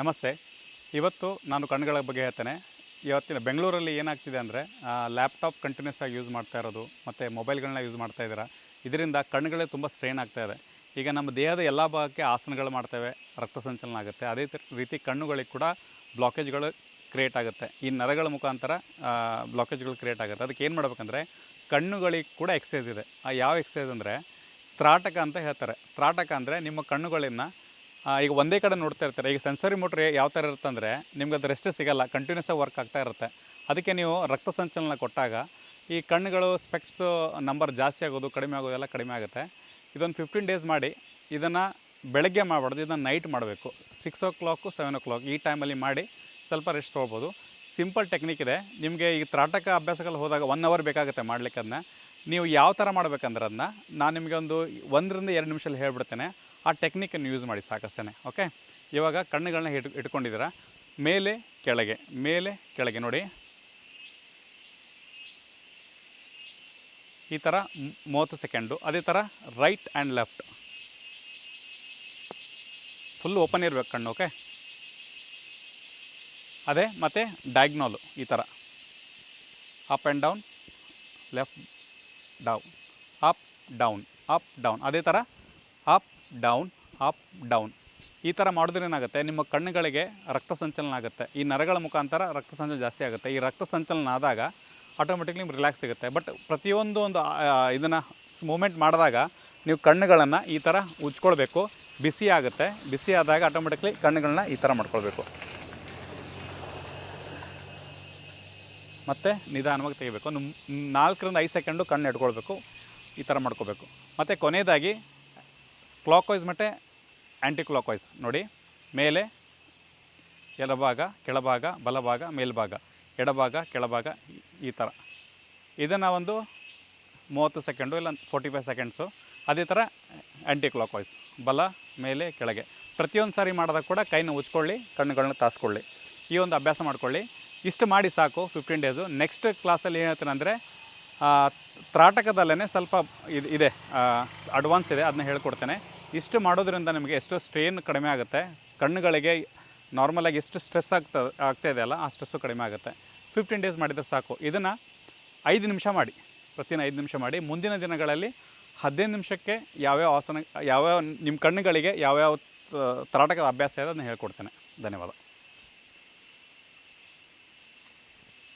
ನಮಸ್ತೆ. ಇವತ್ತು ನಾನು ಕಣ್ಗಳ ಬಗ್ಗೆ ಹೇಳ್ತೇನೆ. ಇವತ್ತಿನ ಬೆಂಗಳೂರಲ್ಲಿ ಏನಾಗ್ತಿದೆ ಅಂದರೆ ಲ್ಯಾಪ್ಟಾಪ್ ಕಂಟಿನ್ಯೂಸ್ ಆಗಿ ಯೂಸ್ ಮಾಡ್ತಾ ಇರೋದು ಮತ್ತು ಮೊಬೈಲ್ಗಳನ್ನ ಯೂಸ್ ಮಾಡ್ತಾ ಇದ್ದೀರಾ, ಇದರಿಂದ ಕಣ್ಣುಗಳೇ ತುಂಬ ಸ್ಟ್ರೈನ್ ಆಗ್ತಾ ಇದೆ. ಈಗ ನಮ್ಮ ದೇಹದ ಎಲ್ಲ ಭಾಗಕ್ಕೆ ಆಸನಗಳು ಮಾಡ್ತೇವೆ, ರಕ್ತ ಸಂಚಲನ ಆಗುತ್ತೆ. ಅದೇ ರೀತಿ ಕಣ್ಣುಗಳಿಗೆ ಕೂಡ ಬ್ಲಾಕೇಜ್ಗಳು ಕ್ರಿಯೇಟ್ ಆಗುತ್ತೆ. ಈ ನರಗಳ ಮುಖಾಂತರ ಬ್ಲಾಕೇಜ್ಗಳು ಕ್ರಿಯೇಟ್ ಆಗುತ್ತೆ. ಅದಕ್ಕೆ ಏನು ಮಾಡಬೇಕಂದ್ರೆ, ಕಣ್ಣುಗಳಿಗೆ ಕೂಡ ಎಕ್ಸಸೈಸ್ ಇದೆ. ಆ, ಯಾವ ಎಕ್ಸಸೈಸ್ ಅಂದರೆ, ತ್ರಾಟಕ ಅಂತ ಹೇಳ್ತಾರೆ. ತ್ರಾಟಕ ಅಂದರೆ ನಿಮ್ಮ ಕಣ್ಣುಗಳನ್ನು ಈಗ ಒಂದೇ ಕಡೆ ನೋಡ್ತಾ ಇರ್ತಾರೆ. ಈಗ ಸೆನ್ಸರಿ ಮೋಟ್ರ್ ಯಾವ ಥರ ಇರುತ್ತೆ ಅಂದರೆ ನಿಮ್ಗೆ ಅದು ರೆಸ್ಟ್ ಸಿಗಲ್ಲ ಕಂಟಿನ್ಯೂಸ್ ಆಗಿ ವರ್ಕ್ ಆಗ್ತಾ ಇರುತ್ತೆ. ಅದಕ್ಕೆ ನೀವು ರಕ್ತ ಸಂಚಲನ ಕೊಟ್ಟಾಗ ಈ ಕಣ್ಣುಗಳು ಸ್ಪೆಕ್ಟ್ಸು ನಂಬರ್ ಜಾಸ್ತಿ ಆಗೋದು, ಕಡಿಮೆ ಆಗೋದೆಲ್ಲ ಕಡಿಮೆ ಆಗುತ್ತೆ. ಇದೊಂದು ಫಿಫ್ಟೀನ್ ಡೇಸ್ ಮಾಡಿ ಇದನ್ನು ಬೆಳಗ್ಗೆ ಮಾಡಬಾರ್ದು, ಇದನ್ನು ನೈಟ್ ಮಾಡಬೇಕು. Six o'clock seven o'clock ಈ ಟೈಮಲ್ಲಿ ಮಾಡಿ ಸ್ವಲ್ಪ ರೆಸ್ಟ್ ತೊಗೊಬೋದು. ಸಿಂಪಲ್ ಟೆಕ್ನಿಕ್ ಇದೆ. ನಿಮಗೆ ಈ ತ್ರಾಟಕ ಅಭ್ಯಾಸಗಳು ಹೋದಾಗ ಒನ್ ಅವರ್ ಬೇಕಾಗುತ್ತೆ ಮಾಡಲಿಕ್ಕೆ ಅದನ್ನ ನೀವು ಯಾವ ಥರ ಮಾಡಬೇಕಂದ್ರೆ ಅದನ್ನ ನಾನು ನಿಮಗೆ ಒಂದು ಒಂದರಿಂದ ಎರಡು ನಿಮಿಷದಲ್ಲಿ ಹೇಳ್ಬಿಡ್ತೇನೆ. ಆ ಟೆಕ್ನಿಕನ್ನು ಯೂಸ್ ಮಾಡಿ ಸಾಕಷ್ಟೇ ಓಕೆ ಇವಾಗ ಕಣ್ಣುಗಳನ್ನ ಇಟ್, ಇಟ್ಕೊಂಡಿದ್ದೀರಾ? ಮೇಲೆ, ಕೆಳಗೆ ಮೇಲೆ, ಕೆಳಗೆ ನೋಡಿ. ಈ ಥರ ಮೂವತ್ತು ಸೆಕೆಂಡು ಅದೇ ಥರ right and left full open ಇರಬೇಕು ಕಣ್ಣು ಓಕೆ ಅದೇ ಮತ್ತು ಡಯಾಗ್ನೋಲು ಈ ಥರ up and down left down up down up down ಅದೇ ಥರ ಅಪ್ ಡೌನ್, ಅಪ್, ಡೌನ್. ಈ ಥರ ಮಾಡಿದ್ರೆ ಏನಾಗುತ್ತೆ? ನಿಮ್ಮ ಕಣ್ಣುಗಳಿಗೆ ರಕ್ತ ಸಂಚಲನ ಆಗುತ್ತೆ. ಈ ನರಗಳ ಮುಖಾಂತರ ರಕ್ತ ಸಂಚಲನ ಜಾಸ್ತಿ ಆಗುತ್ತೆ. ಈ ರಕ್ತ ಸಂಚಲನ ಆದಾಗ ಆಟೋಮೆಟಿಕ್ಲಿ ನಿಮ್ಗೆ ರಿಲ್ಯಾಕ್ಸ್ ಸಿಗುತ್ತೆ. ಬಟ್ ಪ್ರತಿಯೊಂದು ಒಂದು ಇದನ್ನು ಮೂಮೆಂಟ್ ಮಾಡಿದಾಗ ನೀವು ಕಣ್ಣುಗಳನ್ನು ಈ ಥರ ಉಜ್ಕೊಳ್ಬೇಕು. ಬಿಸಿ ಆಗುತ್ತೆ. ಬಿಸಿ ಆದಾಗ ಆಟೋಮೆಟಿಕ್ಲಿ ಕಣ್ಣುಗಳನ್ನ ಈ ಥರ ಮಾಡ್ಕೊಳ್ಬೇಕು. ಮತ್ತು ನಿಧಾನವಾಗಿ ತೆಗಿಬೇಕು. ನಾಲ್ಕರಿಂದ ಐದು ಸೆಕೆಂಡು ಕಣ್ಣು ಇಟ್ಕೊಳ್ಬೇಕು ಈ ಥರ ಮಾಡ್ಕೋಬೇಕು ಮತ್ತು ಕೊನೆಯದಾಗಿ ಕ್ಲಾಕ್ ವೈಸ್ ಮತ್ತು ಆ್ಯಂಟಿ ಕ್ಲಾಕ್ ವೈಸ್ ನೋಡಿ, ಮೇಲೆ ಎಡಭಾಗ, ಕೆಳಭಾಗ, ಬಲಭಾಗ, ಮೇಲ್ಭಾಗ, ಎಡಭಾಗ, ಕೆಳಭಾಗ, ಈ- ಥರ ಇದನ್ನು ಒಂದು ಮೂವತ್ತು ಸೆಕೆಂಡು ಇಲ್ಲ ಫೋರ್ಟಿ ಫೈವ್ ಸೆಕೆಂಡ್ಸು ಅದೇ ಥರ ಆ್ಯಂಟಿ ಕ್ಲಾಕ್ ಬಲ, ಮೇಲೆ, ಕೆಳಗೆ. ಪ್ರತಿಯೊಂದು ಸಾರಿ ಮಾಡಿದಾಗ ಕೂಡ ಕೈನ ಉಚ್ಕೊಳ್ಳಿ ಕಣ್ಣುಗಳನ್ನ ತಾಸ್ಕೊಳ್ಳಿ. ಈ ಒಂದು ಅಭ್ಯಾಸ ಮಾಡಿಕೊಳ್ಳಿ. ಇಷ್ಟು ಮಾಡಿ ಸಾಕು ಫಿಫ್ಟೀನ್ ಡೇಸು ನೆಕ್ಸ್ಟ್ ಕ್ಲಾಸಲ್ಲಿ ಏನು ತ್ರಾಟಕದಲ್ಲೇ ಸ್ವಲ್ಪ ಇದು ಇದೆ. ಅಡ್ವಾನ್ಸ್ ಇದೆ ಅದನ್ನ ಹೇಳ್ಕೊಡ್ತೇನೆ. ಇಷ್ಟು ಮಾಡೋದ್ರಿಂದ ನಿಮಗೆ ಎಷ್ಟೋ ಸ್ಟ್ರೇನ್ ಕಡಿಮೆ ಆಗುತ್ತೆ. ಕಣ್ಣುಗಳಿಗೆ ನಾರ್ಮಲಾಗಿ ಎಷ್ಟು ಸ್ಟ್ರೆಸ್ ಆಗ್ತಾ ಆಗ್ತಾ ಇದೆಯಲ್ಲ, ಆ ಸ್ಟ್ರೆಸ್ಸು ಕಡಿಮೆ ಆಗುತ್ತೆ. ಫಿಫ್ಟೀನ್ ಡೇಸ್ ಮಾಡಿದರೆ ಸಾಕು. ಇದನ್ನು ಐದು ನಿಮಿಷ ಮಾಡಿ. ಪ್ರತಿದಿನ ಐದು ನಿಮಿಷ ಮಾಡಿ. ಮುಂದಿನ ದಿನಗಳಲ್ಲಿ ಹದಿನೈದು ನಿಮಿಷಕ್ಕೆ ಯಾವ್ಯಾವ ಆಸನ, ಯಾವ್ಯಾವ ನಿಮ್ಮ ಕಣ್ಣುಗಳಿಗೆ ಯಾವ್ಯಾವ ತರಾಟಕದ ತ್ರಾಟಕದ ಅಭ್ಯಾಸ ಇದೆ ಅದನ್ನು ಹೇಳ್ಕೊಡ್ತೇನೆ. ಧನ್ಯವಾದ.